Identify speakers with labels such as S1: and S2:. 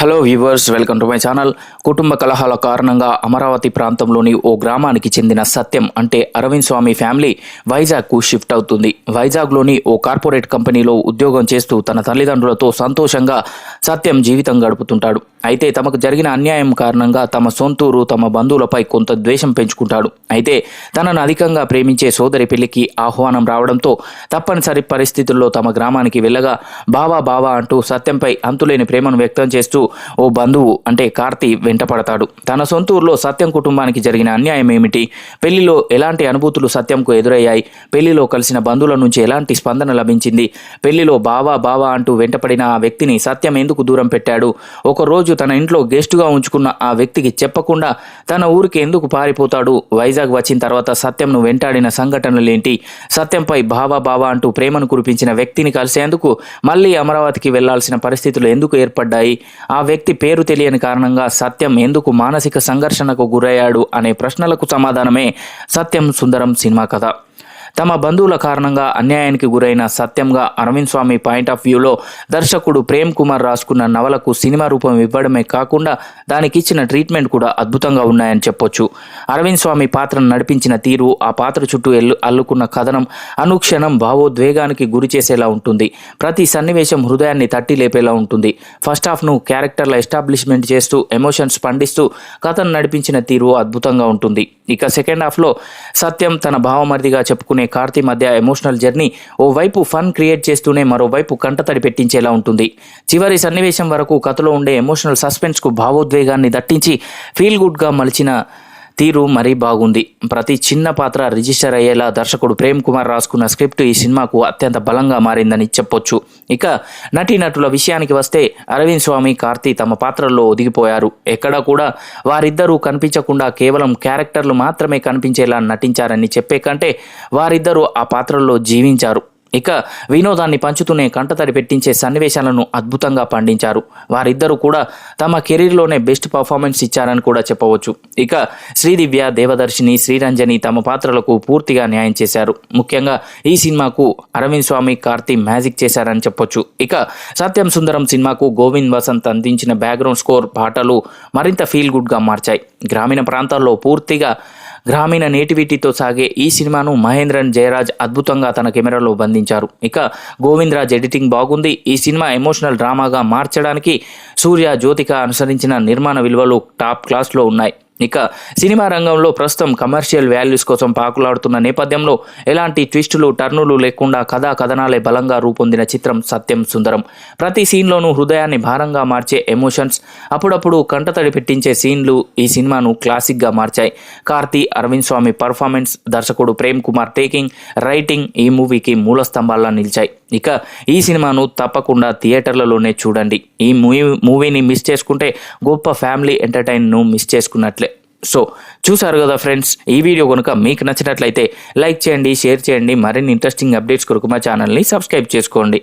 S1: Hello viewers welcome to my channel కుటుంబ కలహాల కారణంగా అమరావతి ప్రాంతంలోని ఓ గ్రామానికి చెందిన సత్యం అంటే అరవింద్ స్వామి ఫ్యామిలీ వైజాగ్కు షిఫ్ట్ అవుతుంది. వైజాగ్లోని ఓ కార్పొరేట్ కంపెనీలో ఉద్యోగం చేస్తూ తన తల్లిదండ్రులతో సంతోషంగా సత్యం జీవితం గడుపుతుంటాడు. అయితే తమకు జరిగిన అన్యాయం కారణంగా తమ సొంతూరు తమ బంధువులపై కొంత ద్వేషం పెంచుకుంటాడు. అయితే తనను అధికంగా ప్రేమించే సోదరి పెళ్ళికి ఆహ్వానం రావడంతో తప్పనిసరి పరిస్థితుల్లో తమ గ్రామానికి వెళ్ళగా బావా బావా అంటూ సత్యంపై అంతులేని ప్రేమను వ్యక్తం చేస్తూ ఓ బంధువు అంటే కార్తీ వెంటపడతాడు. తన సొంత ఊర్లో సత్యం కుటుంబానికి జరిగిన అన్యాయం ఏమిటి పెళ్ళిలో ఎలాంటి అనుభూతులు సత్యంకు ఎదురయ్యాయి? పెళ్ళిలో కలిసిన బంధువుల నుంచి ఎలాంటి స్పందన లభించింది? పెళ్ళిలో బావా బావా అంటూ వెంటపడిన ఆ వ్యక్తిని సత్యం ఎందుకు దూరం పెట్టాడు? ఒకరోజు తన ఇంట్లో గెస్టుగా ఉంచుకున్న ఆ వ్యక్తికి చెప్పకుండా తన ఊరికి ఎందుకు పారిపోతాడు? వైజాగ్ వచ్చిన తర్వాత సత్యంను వెంటాడిన సంఘటనలేంటి సత్యంపై బావా బావా అంటూ ప్రేమను కురిపించిన వ్యక్తిని కలిసేందుకు మళ్ళీ అమరావతికి వెళ్ళాల్సిన పరిస్థితులు ఎందుకు ఏర్పడ్డాయి? ఆ ఆ వ్యక్తి పేరు తెలియని కారణంగా సత్యం ఎందుకు మానసిక సంఘర్షణకు గురయ్యాడు అనే ప్రశ్నలకు సమాధానమే సత్యం సుందరం సినిమా కథ. తమ బంధువుల కారణంగా అన్యాయానికి గురైన సత్యంగా అరవింద్ స్వామి పాయింట్ ఆఫ్ వ్యూలో దర్శకుడు ప్రేమ్ కుమార్ రాసుకున్న నవలకు సినిమా రూపం ఇవ్వడమే కాకుండా దానికి ఇచ్చిన ట్రీట్మెంట్ కూడా అద్భుతంగా ఉన్నాయని చెప్పొచ్చు. అరవింద్ స్వామి పాత్రను నడిపించిన తీరు ఆ పాత్ర చుట్టూ ఎల్లు అల్లుకున్న కథనం అనుక్షణం భావోద్వేగానికి గురి చేసేలా ఉంటుంది. ప్రతి సన్నివేశం హృదయాన్ని తట్టి లేపేలా ఉంటుంది. ఫస్ట్ హాఫ్ను క్యారెక్టర్ల ఎస్టాబ్లిష్మెంట్ చేస్తూ ఎమోషన్స్ పండిస్తూ కథను నడిపించిన తీరు అద్భుతంగా ఉంటుంది. ఇక సెకండ్ హాఫ్లో సత్యం తన భావమరిదిగా చెప్పుకునే కార్తీ మధ్య ఎమోషనల్ జర్నీ ఓ వైపు ఫన్ క్రియేట్ చేస్తూనే మరోవైపు కంటతడి పెట్టించేలా ఉంటుంది. చివరి సన్నివేశం వరకు కథలో ఉండే ఎమోషనల్ సస్పెన్స్కు భావోద్వేగాన్ని దట్టించి ఫీల్ గుడ్గా మలిచిన తీరు మరీ బాగుంది. ప్రతి చిన్న పాత్ర రిజిస్టర్ అయ్యేలా దర్శకుడు ప్రేమ్ కుమార్ రాసుకున్న స్క్రిప్ట్ ఈ సినిమాకు అత్యంత బలంగా మారిందని చెప్పొచ్చు. ఇక నటీనటుల విషయానికి వస్తే అరవింద్ స్వామి కార్తీ తమ పాత్రల్లో ఒదిగిపోయారు. ఎక్కడా కూడా వారిద్దరూ కనిపించకుండా కేవలం క్యారెక్టర్లు మాత్రమే కనిపించేలా నటించారని చెప్పే కంటే వారిద్దరూ ఆ పాత్రల్లో జీవించారు. ఇక వినోదాన్ని పంచుతూనే కంటతడి పెట్టించే సన్నివేశాలను అద్భుతంగా పండించారు. వారిద్దరూ కూడా తమ కెరీర్లోనే బెస్ట్ పర్ఫార్మెన్స్ ఇచ్చారని కూడా చెప్పవచ్చు. ఇక శ్రీదివ్య దేవదర్శిని శ్రీరంజని తమ పాత్రలకు పూర్తిగా న్యాయం చేశారు. ముఖ్యంగా ఈ సినిమాకు అరవింద్ స్వామి కార్తీ మ్యాజిక్ చేశారని చెప్పొచ్చు. ఇక సత్యం సుందరం సినిమాకు గోవింద్ వసంత్ అందించిన బ్యాక్గ్రౌండ్ స్కోర్ పాటలు మరింత ఫీల్ గుడ్గా మార్చాయి. గ్రామీణ ప్రాంతాల్లో పూర్తిగా గ్రామీణ నేటివిటీతో సాగే ఈ సినిమాను మహేంద్రన్ జయరాజ్ అద్భుతంగా తన కెమెరాలో బంధించారు. ఇక గోవిందరాజ్ ఎడిటింగ్ బాగుంది. ఈ సినిమా ఎమోషనల్ డ్రామాగా మార్చడానికి సూర్య జ్యోతిక అనుసరించిన నిర్మాణ విలువలు టాప్ క్లాస్లో ఉన్నాయి. ఇక సినిమా రంగంలో ప్రస్తుతం కమర్షియల్ వాల్యూస్ కోసం పాకులాడుతున్న నేపథ్యంలో ఎలాంటి ట్విస్టులు టర్నులు లేకుండా కథా కథనాలే బలంగా రూపొందిన చిత్రం సత్యం సుందరం. ప్రతి సీన్లోనూ హృదయాన్ని భారంగా మార్చే ఎమోషన్స్ అప్పుడప్పుడు కంటతడి పెట్టించే సీన్లు ఈ సినిమాను క్లాసిక్గా మార్చాయి. కార్తీ అరవింద్ స్వామి పర్ఫార్మెన్స్ దర్శకుడు ప్రేమ్ కుమార్ టేకింగ్ రైటింగ్ ఈ మూవీకి మూల స్తంభాల్లో నిలిచాయి. ఇక ఈ సినిమాను తప్పకుండా థియేటర్లలోనే చూడండి. ఈ మూవీ మూవీని మిస్ చేసుకుంటే గొప్ప ఫ్యామిలీ ఎంటర్టైన్ను మిస్ చేసుకున్నట్లే. సో చూసారు కదా ఫ్రెండ్స్ ఈ వీడియో కనుక మీకు నచ్చినట్లయితే లైక్ చేయండి షేర్ చేయండి మరిన్ని ఇంట్రెస్టింగ్ అప్డేట్స్ కొరకు మా ఛానల్ని సబ్స్క్రైబ్ చేసుకోండి.